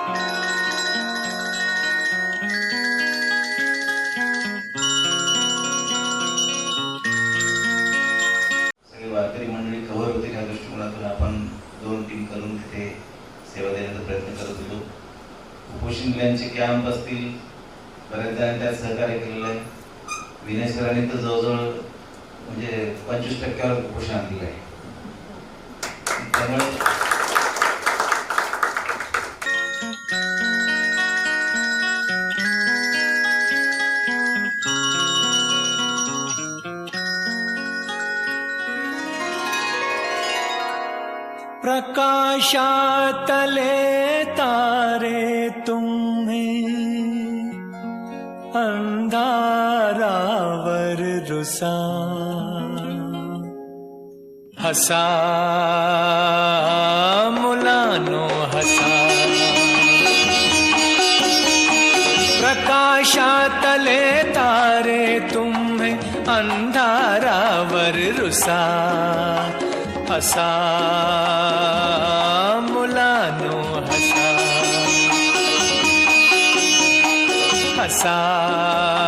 सगळे वारकरी मंडळी कव्हर होते त्या दृष्टिकोनातून आपण दोन टीम करून तिथे सेवा देण्याचा प्रयत्न करत होतो. कुपोषण मुलांचे कॅम्प असतील बऱ्याच जणांनी त्यात सहकार्य केलेलं आहे. विनय सरांनी तर जवळजवळ म्हणजे पंचवीस टक्क्यावर कुपोषण आणलेलं आहे. त्यामुळे प्रकाशातले तारे तुम्ही। अंधारावर रुसा। हसा। मुलानो हसा। प्रकाशातले तारे तुम्ही अंधारावर रुसा हसा मुलानो हसा। हसा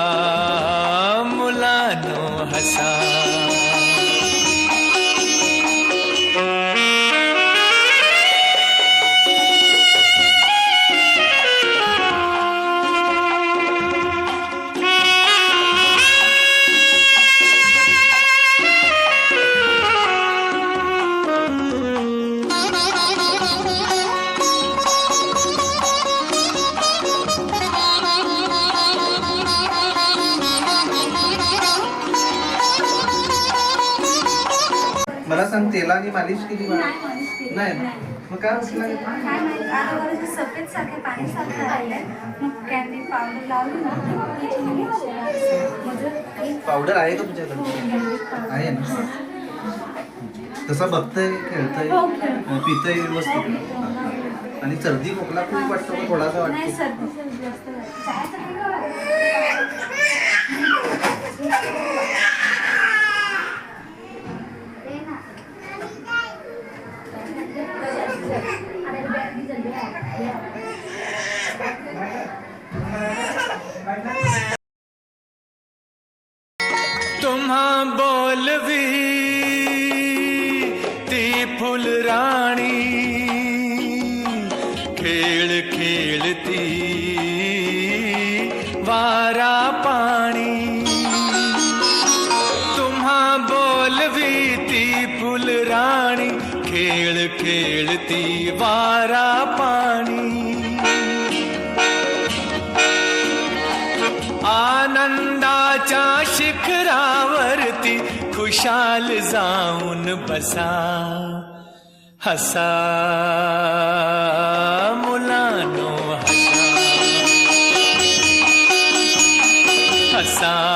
सांग तेलाने मालिश केली बा? नाही मालिश केली. नाही ना? मग काय बसला काय माहीत आता बरं सफेद सारखे पाणी सारखं राहिलंय मग कॅन्डी पावडर लावली ना त्याच्यामुळे म्हणजे एक पावडर आहे का तुझ्याकडे आहे ना तसा बघतंय खेळतंय हो, खेळतोय. पितंय व्यवस्थित आणि सर्दी खोकला खूप वाटतो का थोडासा नाही वाटतो सर्दी सर्दी जास्त झाली. जायचं का? तुम्हा बोलवी ती फुलराणी खेळ खेळती वारा पाणी. तुम्हा बोलवी ती फुलराणी खेळ खेळती वारा पाणी. आनंदाच्या शिखरावरती खुशाल जाऊन बसा. हसा मुलानो हसा. हसा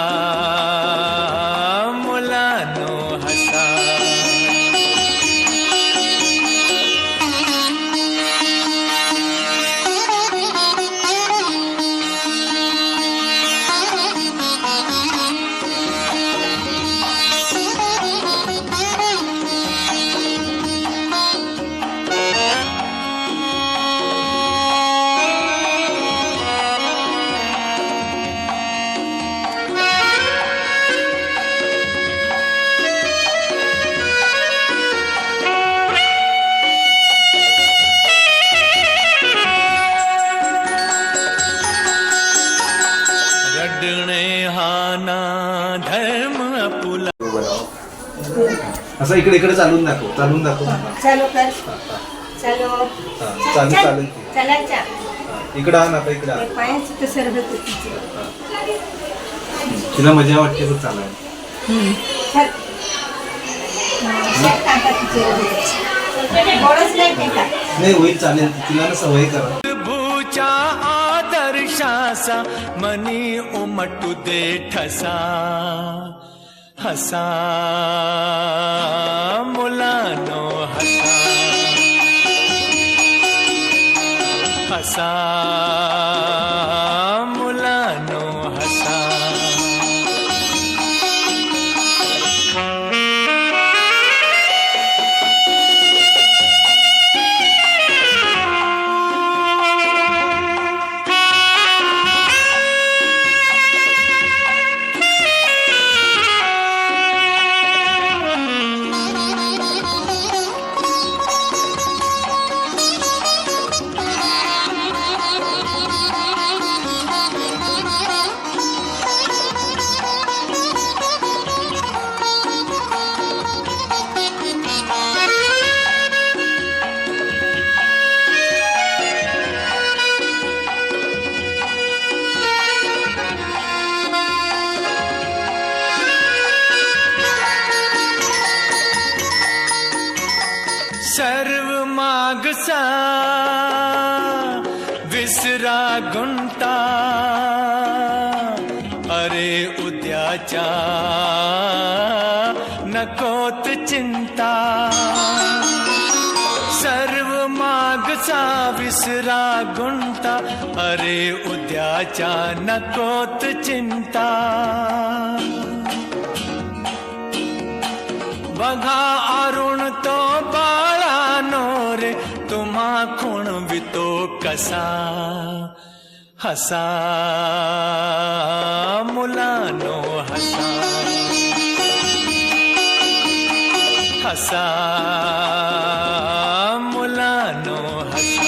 धर्म अपुला असं इकडे इकडे चालून दाखव चालून दाखव. चालू कर. चालू. हा, चालू इकडं आण आता इकडे. पायाचं तर सर्व तिला मजा वाटते चालायला. चल. नाही ते का नाही होईल चालेल. तिला ना सवय करा. आदर्शासा मनी उमटू दे ठसा हसा मुलानो हसा हसा सर्व मागसा विसरा गुंता। अरे उद्याच्या नकोत चिंता। सर्व मागसा विसरा गुंता। अरे उद्याच्या नकोत चिंता। बघा अरुण तो कसा हसा। मुलानो हसा। हसा। मुलानो हसा।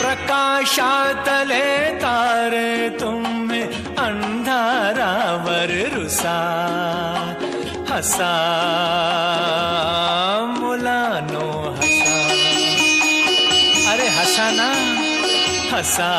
प्रकाशातले तारे तुम्ही अंधारावर रुसा। हसा। अरे हसा ना हसा